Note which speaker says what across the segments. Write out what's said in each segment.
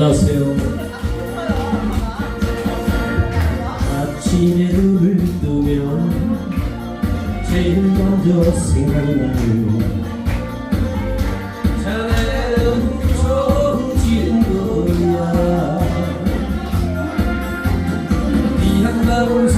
Speaker 1: 안녕하세요. 아침에 눈을 뜨면 제일 먼저 생각나요. 자네는 좋은 거야. 이한 가운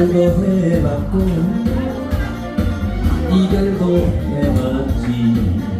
Speaker 1: 날도 해봤고 이별도 해봤지.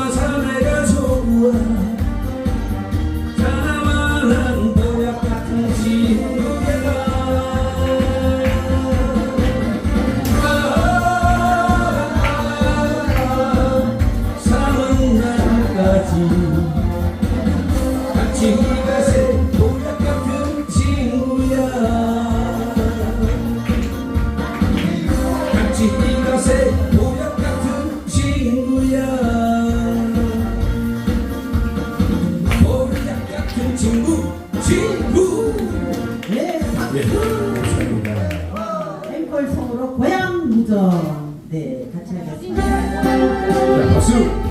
Speaker 2: 앵콜송으로 고향 무정 네 같이 하겠습니다.
Speaker 1: 자 박수.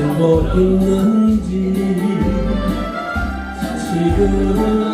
Speaker 1: 살고 있는지 지금은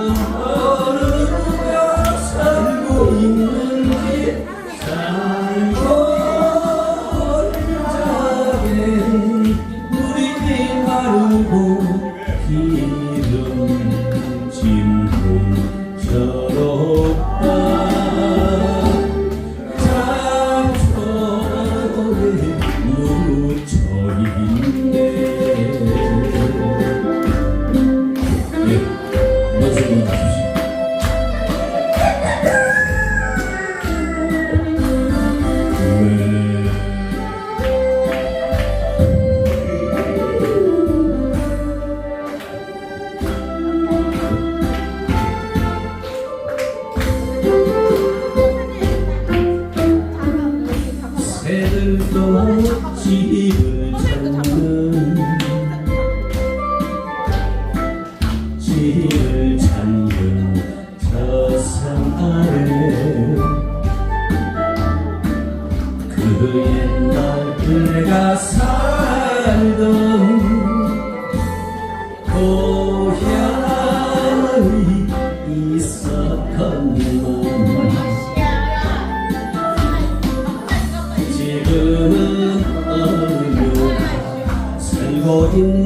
Speaker 1: 그 옛날 내가 살던 고향이 있었건만 지금은 어느 살고 있는